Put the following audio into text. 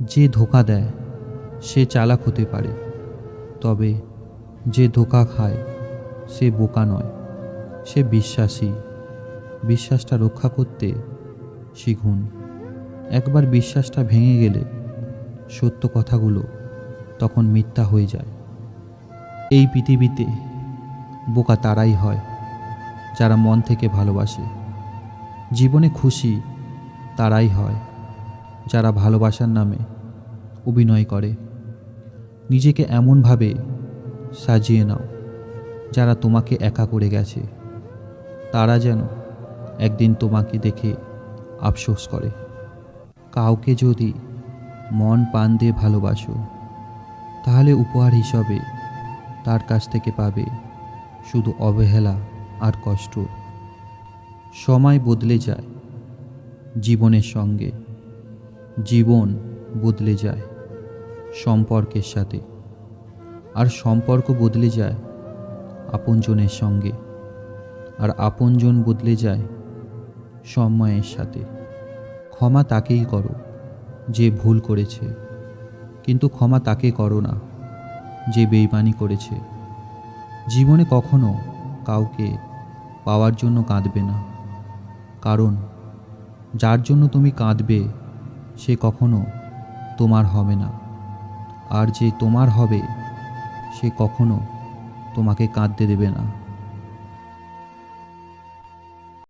যে ধোকা দেয়, সে চালাক হতে পারে। তবে যে ধোকা খায়, সে বোকা নয়, সে বিশ্বাসী। বিশ্বাসটা রক্ষা করতে শিখুন। একবার বিশ্বাসটা ভেঙে গেলে সত্য কথাগুলো তখন মিথ্যা হয়ে যায়। এই পৃথিবীতে বোকা তারাই হয়, যারা মন থেকে ভালোবাসে। জীবনে খুশি তারাই হয়। যারা ভালোবাসার নামে অভিনয় করে। নিজেকে এমনভাবে সাজিয়ে নাও, যারা তোমাকে একা করে গেছে। তারা যেন একদিন তোমাকে দেখে আফসোস করে। কাউকে যদি মন পান দিয়ে ভালোবাসো, তাহলে উপহার হিসাবে তার কাছ থেকে পাবে শুধু অবহেলা আর কষ্ট। সময় বদলে যায় জীবনের সঙ্গে। জীবন বদলে যায় সম্পর্কের সাথে। আর সম্পর্ক বদলে যায় আপনজনের সঙ্গে। আর আপনজন বদলে যায় সময়ের সাথে। ক্ষমা তাকেই করো যে ভুল করেছে। কিন্তু ক্ষমা তাকে করো না যে বেইমানি করেছে। জীবনে কখনো কাউকে পাওয়ার জন্য কাঁদবে না। কারণ যার জন্য তুমি কাঁদবে সে কখনো তোমার হবে না। আর যে তোমার হবে, সে কখনো তোমাকে কাঁদতে দেবে না।